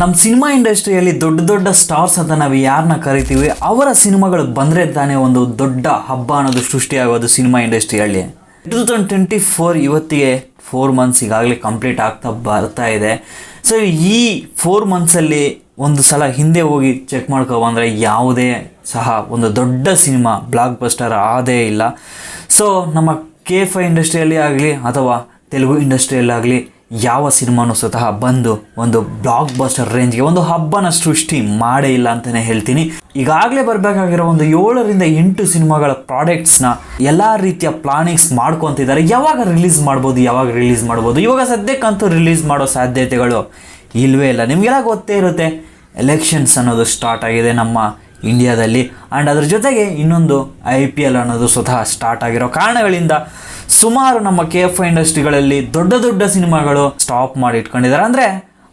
ನಮ್ಮ ಸಿನಿಮಾ ಇಂಡಸ್ಟ್ರಿಯಲ್ಲಿ ದೊಡ್ಡ ದೊಡ್ಡ ಸ್ಟಾರ್ಸ್ ಅಂತ ನಾವು ಯಾರನ್ನ ಕರಿತೀವಿ, ಅವರ ಸಿನಿಮಾಗಳು ಬಂದರೆ ತಾನೇ ಒಂದು ದೊಡ್ಡ ಹಬ್ಬ ಅನ್ನೋದು ಸೃಷ್ಟಿಯಾಗೋದು ಸಿನಿಮಾ ಇಂಡಸ್ಟ್ರಿಯಲ್ಲಿ. ಟೂ ತೌಸಂಡ್ ಟ್ವೆಂಟಿ ಫೋರ್ ಇವತ್ತಿಗೆ ಫೋರ್ ಮಂತ್ಸ್ ಈಗಾಗಲೇ ಕಂಪ್ಲೀಟ್ ಆಗ್ತಾ ಬರ್ತಾ ಇದೆ. ಸೊ ಈ ಫೋರ್ ಮಂತ್ಸಲ್ಲಿ ಒಂದು ಸಲ ಹಿಂದೆ ಹೋಗಿ ಚೆಕ್ ಮಾಡ್ಕೊಬಂದರೆ ಯಾವುದೇ ಸಹ ಒಂದು ದೊಡ್ಡ ಸಿನಿಮಾ ಬ್ಲಾಕ್ ಬಸ್ಟರ್ ಆದೇ ಇಲ್ಲ. ಸೊ ನಮ್ಮ ಕೆ ಐ ಇಂಡಸ್ಟ್ರಿಯಲ್ಲಿ ಆಗಲಿ ಅಥವಾ ತೆಲುಗು ಇಂಡಸ್ಟ್ರಿಯಲ್ಲಾಗಲಿ ಯಾವ ಸಿನಿಮಾನು ಸ್ವತಃ ಬಂದು ಒಂದು ಬ್ಲಾಕ್ ಬಸ್ಟರ್ ರೇಂಜ್ಗೆ ಒಂದು ಹಬ್ಬನ ಸೃಷ್ಟಿ ಮಾಡೇ ಇಲ್ಲ ಅಂತಲೇ ಹೇಳ್ತೀನಿ. ಈಗಾಗಲೇ ಬರಬೇಕಾಗಿರೋ ಒಂದು ಏಳರಿಂದ ಎಂಟು ಸಿನಿಮಾಗಳ ಪ್ರಾಡಕ್ಟ್ಸ್ನ ಎಲ್ಲ ರೀತಿಯ ಪ್ಲಾನಿಂಗ್ಸ್ ಮಾಡ್ಕೊತಿದ್ದಾರೆ. ಯಾವಾಗ ರಿಲೀಸ್ ಮಾಡ್ಬೋದು, ಯಾವಾಗ ರಿಲೀಸ್ ಮಾಡ್ಬೋದು? ಇವಾಗ ಸದ್ಯಕ್ಕಂತೂ ರಿಲೀಸ್ ಮಾಡೋ ಸಾಧ್ಯತೆಗಳು ಇಲ್ಲವೇ ಇಲ್ಲ. ನಿಮಗೆಲ್ಲ ಗೊತ್ತೇ ಇರುತ್ತೆ ಎಲೆಕ್ಷನ್ಸ್ ಅನ್ನೋದು ಸ್ಟಾರ್ಟ್ ಆಗಿದೆ ನಮ್ಮ ಇಂಡಿಯಾದಲ್ಲಿ ಆ್ಯಂಡ್ ಅದ್ರ ಜೊತೆಗೆ ಇನ್ನೊಂದು ಐ ಪಿ ಎಲ್ ಅನ್ನೋದು ಸ್ವತಃ ಸ್ಟಾರ್ಟ್ ಆಗಿರೋ ಕಾರಣಗಳಿಂದ ಸುಮಾರು ನಮ್ಮ ಕೆ ಎಫ್ ಇಂಡಸ್ಟ್ರಿಗಳಲ್ಲಿ ದೊಡ್ಡ ದೊಡ್ಡ ಸಿನಿಮಾಗಳು ಸ್ಟಾಪ್ ಮಾಡಿ ಇಟ್ಕೊಂಡಿದ್ದಾರೆ. ಅಂದರೆ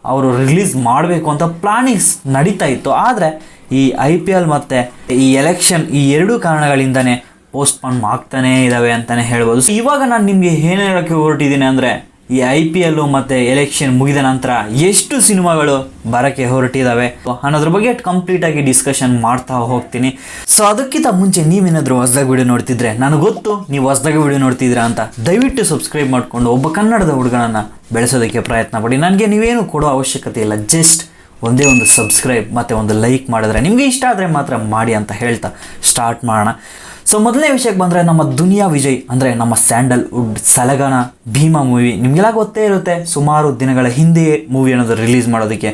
ಅವರು ರಿಲೀಸ್ ಮಾಡಬೇಕು ಅಂತ ಪ್ಲಾನಿಂಗ್ಸ್ ನಡೀತಾ ಇತ್ತು. ಆದರೆ ಈ ಐ ಪಿ ಎಲ್ ಮತ್ತು ಈ ಎಲೆಕ್ಷನ್ ಈ ಎರಡೂ ಕಾರಣಗಳಿಂದನೇ ಪೋಸ್ಟ್ಪೋನ್ ಆಗ್ತಾನೇ ಇದ್ದಾವೆ ಅಂತಲೇ ಹೇಳ್ಬೋದು. ಸೊ ಇವಾಗ ನಾನು ನಿಮಗೆ ಏನು ಹೇಳೋಕ್ಕೆ ಹೊರಟಿದ್ದೀನಿ ಅಂದರೆ ಈ ಐ ಪಿ ಎಲ್ಲು ಮತ್ತು ಎಲೆಕ್ಷನ್ ಮುಗಿದ ನಂತರ ಎಷ್ಟು ಸಿನಿಮಾಗಳು ಬರಕ್ಕೆ ಹೊರಟಿದ್ದಾವೆ ಅನ್ನೋದ್ರ ಬಗ್ಗೆ ಕಂಪ್ಲೀಟಾಗಿ ಡಿಸ್ಕಷನ್ ಮಾಡ್ತಾ ಹೋಗ್ತೀನಿ. ಸೊ ಅದಕ್ಕಿಂತ ಮುಂಚೆ ನೀವೇನಾದರೂ ಹೊಸ್ದಾಗಿ ವಿಡಿಯೋ ನೋಡ್ತಿದ್ರೆ ನನಗೆ ಗೊತ್ತು ನೀವು ಹೊಸ್ದಾಗಿ ವಿಡಿಯೋ ನೋಡ್ತಿದ್ದೀರಾ ಅಂತ. ದಯವಿಟ್ಟು ಸಬ್ಸ್ಕ್ರೈಬ್ ಮಾಡಿಕೊಂಡು ಒಬ್ಬ ಕನ್ನಡದ ಹುಡುಗನನ್ನ ಬೆಳೆಸೋದಕ್ಕೆ ಪ್ರಯತ್ನ ಪಡಿ. ನನಗೆ ನೀವೇನು ಕೊಡೋ ಅವಶ್ಯಕತೆ ಇಲ್ಲ. ಜಸ್ಟ್ ಒಂದೇ ಒಂದು ಸಬ್ಸ್ಕ್ರೈಬ್ ಮತ್ತು ಒಂದು ಲೈಕ್ ಮಾಡಿದ್ರೆ ನಿಮಗೆ ಇಷ್ಟ ಆದರೆ ಮಾತ್ರ ಮಾಡಿ ಅಂತ ಹೇಳ್ತಾ ಸ್ಟಾರ್ಟ್ ಮಾಡೋಣ. ಸೊ ಮೊದಲನೇ ವಿಷಯಕ್ಕೆ ಬಂದರೆ ನಮ್ಮ ದುನಿಯಾ ವಿಜಯ್, ಅಂದರೆ ನಮ್ಮ ಸ್ಯಾಂಡಲ್ ವುಡ್ ಸಲಗನ ಭೀಮಾ ಮೂವಿ ನಿಮಗೆಲ್ಲ ಗೊತ್ತೇ ಇರುತ್ತೆ. ಸುಮಾರು ದಿನಗಳ ಹಿಂದೆಯೇ ಮೂವಿ ಅನ್ನೋದು ರಿಲೀಸ್ ಮಾಡೋದಕ್ಕೆ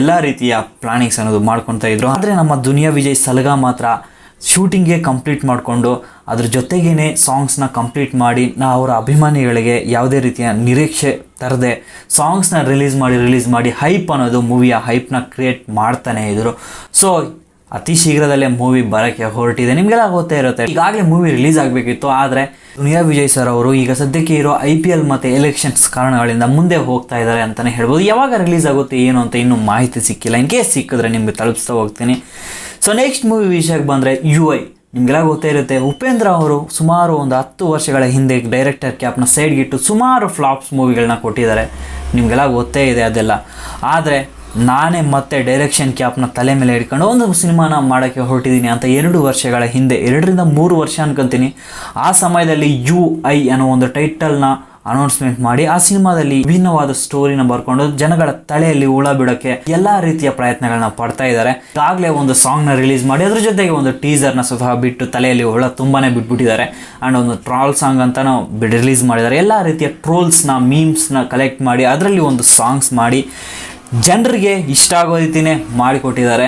ಎಲ್ಲ ರೀತಿಯ ಪ್ಲಾನಿಂಗ್ಸ್ ಅನ್ನೋದು ಮಾಡ್ಕೊತಾ ಇದ್ರು. ಆದರೆ ನಮ್ಮ ದುನಿಯಾ ವಿಜಯ್ ಸಲಗ ಮಾತ್ರ ಶೂಟಿಂಗ್ಗೆ ಕಂಪ್ಲೀಟ್ ಮಾಡಿಕೊಂಡು, ಅದ್ರ ಜೊತೆಗೇ ಸಾಂಗ್ಸ್ನ ಕಂಪ್ಲೀಟ್ ಮಾಡಿ, ನಾ ಅವರ ಅಭಿಮಾನಿಗಳಿಗೆ ಯಾವುದೇ ರೀತಿಯ ನಿರೀಕ್ಷೆ ತರದೆ ಸಾಂಗ್ಸ್ನ ರಿಲೀಸ್ ಮಾಡಿ ರಿಲೀಸ್ ಮಾಡಿ ಹೈಪ್ ಅನ್ನೋದು ಮೂವಿಯ ಹೈಪ್ನ ಕ್ರಿಯೇಟ್ ಮಾಡ್ತಾನೆ ಇದ್ದರು ಸೊ ಅತಿ ಶೀಘ್ರದಲ್ಲೇ ಮೂವಿ ಬರೋಕ್ಕೆ ಹೊರಟಿದೆ. ನಿಮಗೆಲ್ಲ ಗೊತ್ತೇ ಇರುತ್ತೆ. ಈಗಾಗಲೇ ಮೂವಿ ರಿಲೀಸ್ ಆಗಬೇಕಿತ್ತು, ಆದರೆ ದುನಿಯಾ ವಿಜಯ್ ಸರ್ ಅವರು ಈಗ ಸದ್ಯಕ್ಕೆ ಇರೋ ಐ ಪಿ ಎಲ್ ಮತ್ತು ಎಲೆಕ್ಷನ್ಸ್ ಕಾರಣಗಳಿಂದ ಮುಂದೆ ಹೋಗ್ತಾ ಇದ್ದಾರೆ ಅಂತಲೇ ಹೇಳ್ಬೋದು. ಯಾವಾಗ ರಿಲೀಸ್ ಆಗುತ್ತೆ, ಏನು ಅಂತ ಇನ್ನೂ ಮಾಹಿತಿ ಸಿಕ್ಕಿಲ್ಲ. ಇನ್ ಕೇಸ್ ಸಿಕ್ಕಿದ್ರೆ ನಿಮಗೆ ತಲುಪಿಸ್ತಾ ಹೋಗ್ತೀನಿ. ಸೊ ನೆಕ್ಸ್ಟ್ ಮೂವಿ ವಿಷಯಕ್ಕೆ ಬಂದರೆ ಯು ಐ ನಿಮಗೆಲ್ಲ ಗೊತ್ತೇ ಇರುತ್ತೆ, ಉಪೇಂದ್ರ ಅವರು ಸುಮಾರು ಒಂದು ಹತ್ತು ವರ್ಷಗಳ ಹಿಂದೆ ಡೈರೆಕ್ಟರ್ ಕ್ಯಾಪ್ನ ಸೈಡ್ಗಿಟ್ಟು ಸುಮಾರು ಫ್ಲಾಪ್ಸ್ ಮೂವಿಗಳನ್ನ ಕೊಟ್ಟಿದ್ದಾರೆ. ನಿಮಗೆಲ್ಲ ಗೊತ್ತೇ ಇದೆ ಅದೆಲ್ಲ. ಆದರೆ ನಾನೇ ಮತ್ತೆ ಡೈರೆಕ್ಷನ್ ಕ್ಯಾಪ್ನ ತಲೆ ಮೇಲೆ ಹಿಡ್ಕೊಂಡು ಒಂದು ಸಿನಿಮಾನ ಮಾಡೋಕ್ಕೆ ಹೊರಟಿದ್ದೀನಿ ಅಂತ ಎರಡು ವರ್ಷಗಳ ಹಿಂದೆ, ಎರಡರಿಂದ ಮೂರು ವರ್ಷ ಅನ್ಕೊಂತೀನಿ. ಆ ಸಮಯದಲ್ಲಿ ಯು ಐ ಅನ್ನೋ ಒಂದು ಟೈಟಲ್ನ ಅನೌನ್ಸ್ಮೆಂಟ್ ಮಾಡಿ ಆ ಸಿನಿಮಾದಲ್ಲಿ ವಿಭಿನ್ನವಾದ ಸ್ಟೋರಿನ ಬರ್ಕೊಂಡು ಜನಗಳ ತಲೆಯಲ್ಲಿ ಹುಳ ಬಿಡೋಕ್ಕೆ ಎಲ್ಲ ರೀತಿಯ ಪ್ರಯತ್ನಗಳನ್ನ ಪಡ್ತಾ ಇದ್ದಾರೆ. ಆಗಲೇ ಒಂದು ಸಾಂಗ್ನ ರಿಲೀಸ್ ಮಾಡಿ ಅದ್ರ ಜೊತೆಗೆ ಒಂದು ಟೀಸರ್ನ ಸ್ವತಃ ಬಿಟ್ಟು ತಲೆಯಲ್ಲಿ ಹುಳ ತುಂಬಾನೇ ಬಿಟ್ಬಿಟ್ಟಿದ್ದಾರೆ. ಆ್ಯಂಡ್ ಒಂದು ಟ್ರಾಲ್ ಸಾಂಗ್ ಅಂತಾನು ರಿಲೀಸ್ ಮಾಡಿದ್ದಾರೆ. ಎಲ್ಲ ರೀತಿಯ ಟ್ರೋಲ್ಸ್ನ ಮೀಮ್ಸ್ನ ಕಲೆಕ್ಟ್ ಮಾಡಿ ಅದರಲ್ಲಿ ಒಂದು ಸಾಂಗ್ಸ್ ಮಾಡಿ ಜನರಿಗೆ ಇಷ್ಟ ಆಗೋ ರೀತಿನೇ ಮಾಡಿಕೊಟ್ಟಿದ್ದಾರೆ.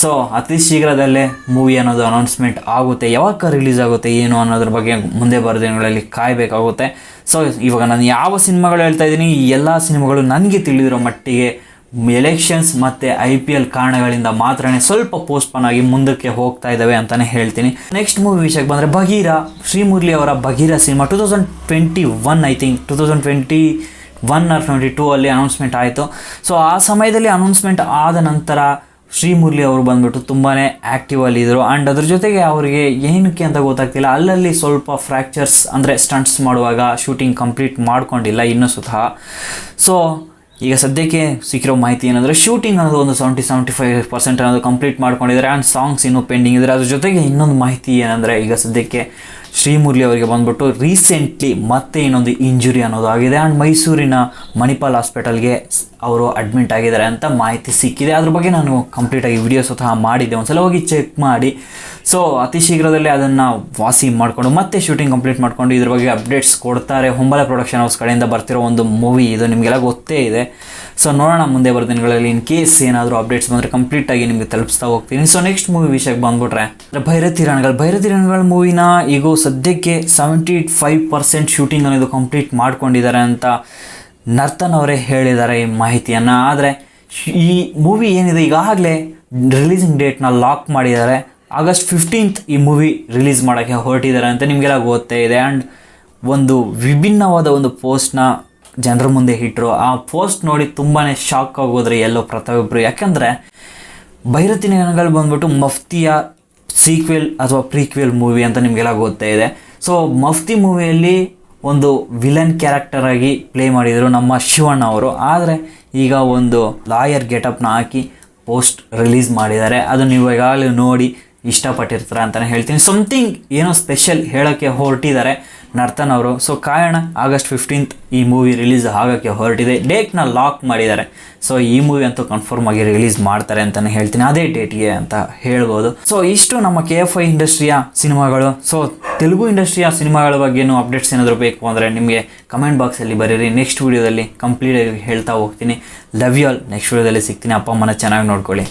ಸೊ ಅತಿ ಶೀಘ್ರದಲ್ಲೇ ಮೂವಿ ಅನ್ನೋದು ಅನೌನ್ಸ್ಮೆಂಟ್ ಆಗುತ್ತೆ. ಯಾವಾಗ ರಿಲೀಸ್ ಆಗುತ್ತೆ, ಏನು ಅನ್ನೋದ್ರ ಬಗ್ಗೆ ಮುಂದೆ ಬರೋ ದಿನಗಳಲ್ಲಿ ಕಾಯಬೇಕಾಗುತ್ತೆ. ಸೊ ಇವಾಗ ನಾನು ಯಾವ ಸಿನಿಮಾಗಳು ಹೇಳ್ತಾ ಇದ್ದೀನಿ, ಈ ಎಲ್ಲ ಸಿನಿಮಾಗಳು ನನಗೆ ತಿಳಿದಿರೋ ಮಟ್ಟಿಗೆ ಎಲೆಕ್ಷನ್ಸ್ ಮತ್ತು ಐ ಪಿ ಎಲ್ ಕಾರಣಗಳಿಂದ ಮಾತ್ರನೇ ಸ್ವಲ್ಪ ಪೋಸ್ಟ್ಪೋನ್ ಆಗಿ ಮುಂದಕ್ಕೆ ಹೋಗ್ತಾ ಇದ್ದಾವೆ ಅಂತಲೇ ಹೇಳ್ತೀನಿ. ನೆಕ್ಸ್ಟ್ ಮೂವಿ ವಿಷಯಕ್ಕೆ ಬಂದರೆ ಬಗೀರ ಶ್ರೀಮುರ್ಲಿ ಅವರ Bagheera cinema two thousand twenty one I think two thousand twenty one or twenty two ಅಲ್ಲಿ ಅನೌನ್ಸ್ಮೆಂಟ್ ಆಯಿತು. ಸೊ ಆ ಸಮಯದಲ್ಲಿ ಅನೌನ್ಸ್ಮೆಂಟ್ ಆದ ನಂತರ ಶ್ರೀಮುರ್ಲಿ ಅವರು ಬಂದ್ಬಿಟ್ಟು ತುಂಬಾ ಆ್ಯಕ್ಟಿವ್ ಅಲ್ಲಿ ಇದ್ರು. ಆ್ಯಂಡ್ ಅದ್ರ ಜೊತೆಗೆ ಅವರಿಗೆ ಏನಕ್ಕೆ ಅಂತ ಗೊತ್ತಾಗ್ತಿಲ್ಲ. ಅಲ್ಲಲ್ಲಿ ಸ್ವಲ್ಪ ಫ್ರ್ಯಾಕ್ಚರ್ಸ್ ಅಂದರೆ ಸ್ಟಂಟ್ಸ್ ಮಾಡುವಾಗ ಶೂಟಿಂಗ್ ಕಂಪ್ಲೀಟ್ ಮಾಡ್ಕೊಂಡಿಲ್ಲ ಇನ್ನೂ ಸ್ವತಃ ಸೊ ಈಗ ಸದ್ಯಕ್ಕೆ ಸಿಕ್ಕಿರೋ ಮಾಹಿತಿ ಏನಂದರೆ ಶೂಟಿಂಗ್ ಅನ್ನೋದು ಒಂದು ಸೆವೆಂಟಿ ಸೆವೆಂಟಿ ಫೈವ್ ಪರ್ಸೆಂಟ್ ಅನ್ನೋದು ಕಂಪ್ಲೀಟ್ ಮಾಡ್ಕೊಂಡಿದ್ದಾರೆ. ಆ್ಯಂಡ್ ಸಾಂಗ್ಸ್ ಇನ್ನೂ ಪೆಂಡಿಂಗ್ ಇದ್ದಾರೆ. ಅದ್ರ ಜೊತೆಗೆ ಇನ್ನೊಂದು ಮಾಹಿತಿ ಏನಂದರೆ ಈಗ ಸದ್ಯಕ್ಕೆ ಶ್ರೀಮುರಳಿ ಅವರಿಗೆ ಬಂದ್ಬಿಟ್ಟು ರೀಸೆಂಟ್ಲಿ ಮತ್ತೆ ಇನ್ನೊಂದು ಇಂಜುರಿ ಅನ್ನೋದು ಆಗಿದೆ. ಆ್ಯಂಡ್ ಮೈಸೂರಿನ ಮಣಿಪಾಲ್ ಹಾಸ್ಪಿಟಲ್ಗೆ ಅವರು ಅಡ್ಮಿಟ್ ಆಗಿದ್ದಾರೆ ಅಂತ ಮಾಹಿತಿ ಸಿಕ್ಕಿದೆ. ಅದ್ರ ಬಗ್ಗೆ ನಾನು ಕಂಪ್ಲೀಟಾಗಿ ವಿಡಿಯೋ ಸ್ವತಃ ಮಾಡಿದ್ದೆ. ಒಂದ್ಸಲ ಹೋಗಿ ಚೆಕ್ ಮಾಡಿ. ಸೊ ಅತಿ ಶೀಘ್ರದಲ್ಲೇ ಅದನ್ನು ವಾಸಿ ಮಾಡಿಕೊಂಡು, ಮತ್ತೆ ಶೂಟಿಂಗ್ ಕಂಪ್ಲೀಟ್ ಮಾಡಿಕೊಂಡು ಇದ್ರ ಬಗ್ಗೆ ಅಪ್ಡೇಟ್ಸ್ ಕೊಡ್ತಾರೆ. ಹೊಂಬಲ ಪ್ರೊಡಕ್ಷನ್ ಹೌಸ್ ಕಡೆಯಿಂದ ಬರ್ತಿರೋ ಒಂದು ಮೂವಿ ಇದು ನಿಮಗೆಲ್ಲ ಗೊತ್ತೇ ಇದೆ. ಸೊ ನೋಡೋಣ ಮುಂದೆ ಬರೋ ದಿನಗಳಲ್ಲಿ ಇನ್ ಕೇಸ್ ಏನಾದರೂ ಅಪ್ಡೇಟ್ಸ್ ಬಂದರೆ ಕಂಪ್ಲೀಟಾಗಿ ನಿಮಗೆ ತಲುಪಿಸ್ತಾ ಹೋಗ್ತೀನಿ. ಸೊ ನೆಕ್ಸ್ಟ್ ಮೂವಿ ವಿಷಯಕ್ಕೆ ಬಂದ್ಬಿಟ್ರೆ, ಭೈರತಿ ರಣಗಳು. ಭೈರತಿ ರಣಗಳ ಮೂವಿನ ಈಗ ಸದ್ಯಕ್ಕೆ ಸೆವೆಂಟಿ ಫೈವ್ ಪರ್ಸೆಂಟ್ ಶೂಟಿಂಗ್ ಅನ್ನೋದು ಕಂಪ್ಲೀಟ್ ಮಾಡ್ಕೊಂಡಿದ್ದಾರೆ ಅಂತ ನರ್ತನ್ ಅವರೇ ಹೇಳಿದ್ದಾರೆ ಈ ಮಾಹಿತಿಯನ್ನು. ಆದರೆ ಈ ಮೂವಿ ಏನಿದೆ, ಈಗಾಗಲೇ ರಿಲೀಸಿಂಗ್ ಡೇಟ್ನ ಲಾಕ್ ಮಾಡಿದ್ದಾರೆ. ಆಗಸ್ಟ್ ಫಿಫ್ಟೀನ್ತ್ ಈ ಮೂವಿ ರಿಲೀಸ್ ಮಾಡೋಕ್ಕೆ ಹೊರಟಿದ್ದಾರೆ ಅಂತ ನಿಮಗೆಲ್ಲ ಗೊತ್ತೇ ಇದೆ. ಆ್ಯಂಡ್ ಒಂದು ವಿಭಿನ್ನವಾದ ಒಂದು ಪೋಸ್ಟ್ನ ಜನರ ಮುಂದೆ ಇಟ್ಟರು ಆ ಪೋಸ್ಟ್ ನೋಡಿ ತುಂಬಾ ಶಾಕ್ ಆಗೋದ್ರೆ ಎಲ್ಲೋ ಪ್ರತಿಯೊಬ್ಬರು ಯಾಕಂದರೆ ಭೈರತಿ ನಗರಗಳು ಬಂದ್ಬಿಟ್ಟು ಮಫ್ತಿಯ ಸೀಕ್ವೆಲ್ ಅಥವಾ ಪ್ರೀಕ್ವೆಲ್ ಮೂವಿ ಅಂತ ನಿಮಗೆಲ್ಲ ಗೊತ್ತೇ ಇದೆ. ಸೊ ಮಫ್ತಿ ಮೂವಿಯಲ್ಲಿ ಒಂದು ವಿಲನ್ ಕ್ಯಾರೆಕ್ಟರ್ ಆಗಿ ಪ್ಲೇ ಮಾಡಿದರು ನಮ್ಮ ಶಿವಣ್ಣ ಅವರು. ಆದರೆ ಈಗ ಒಂದು ಲಾಯರ್ ಗೆಟಪ್ನ ಹಾಕಿ ಪೋಸ್ಟ್ ರಿಲೀಸ್ ಮಾಡಿದ್ದಾರೆ. ಅದು ನೀವು ಈಗಾಗಲೇ ನೋಡಿ ಇಷ್ಟಪಟ್ಟಿರ್ತೀರ ಅಂತಲೇ ಹೇಳ್ತೀನಿ. ಸಮಥಿಂಗ್ ಏನೋ ಸ್ಪೆಷಲ್ ಹೇಳೋಕ್ಕೆ ಹೊರಟಿದ್ದಾರೆ ನರ್ತನ್ ಅವರು. ಸೊ ಕಾರಣ ಆಗಸ್ಟ್ ಫಿಫ್ಟೀನ್ತ್ ಈ ಮೂವಿ ರಿಲೀಸ್ ಆಗೋಕ್ಕೆ ಹೊರಟಿದೆ. ಡೇಟ್ನ ಲಾಕ್ ಮಾಡಿದ್ದಾರೆ. ಸೊ ಈ ಮೂವಿ ಅಂತೂ ಕನ್ಫರ್ಮ್ ಆಗಿ ರಿಲೀಸ್ ಮಾಡ್ತಾರೆ ಅಂತಲೇ ಹೇಳ್ತೀನಿ. ಅದೇ ಡೇಟ್ಗೆ ಅಂತ ಹೇಳ್ಬೋದು. ಸೊ ಇಷ್ಟು ನಮ್ಮ ಕೆ ಎಫ್ ಐ ಇಂಡಸ್ಟ್ರಿಯ ಸಿನಿಮಾಗಳು. ಸೊ ತೆಲುಗು ಇಂಡಸ್ಟ್ರಿಯ ಸಿನಿಮಾಗಳ ಬಗ್ಗೆ ಏನು ಅಪ್ಡೇಟ್ಸ್ ಏನಾದರೂ ಬೇಕು ಅಂದರೆ ನಿಮಗೆ ಕಮೆಂಟ್ ಬಾಕ್ಸಲ್ಲಿ ಬರೀರಿ. ನೆಕ್ಸ್ಟ್ ವೀಡಿಯೋದಲ್ಲಿ ಕಂಪ್ಲೀಟಾಗಿ ಹೇಳ್ತಾ ಹೋಗ್ತೀನಿ. ಲವ್ ಯು ಆಲ್ ನೆಕ್ಸ್ಟ್ ವೀಡಿಯೋದಲ್ಲಿ ಸಿಗ್ತೀನಿ. ಅಪ್ಪ, ಅಮ್ಮನ ಚೆನ್ನಾಗಿ ನೋಡ್ಕೊಳ್ಳಿ.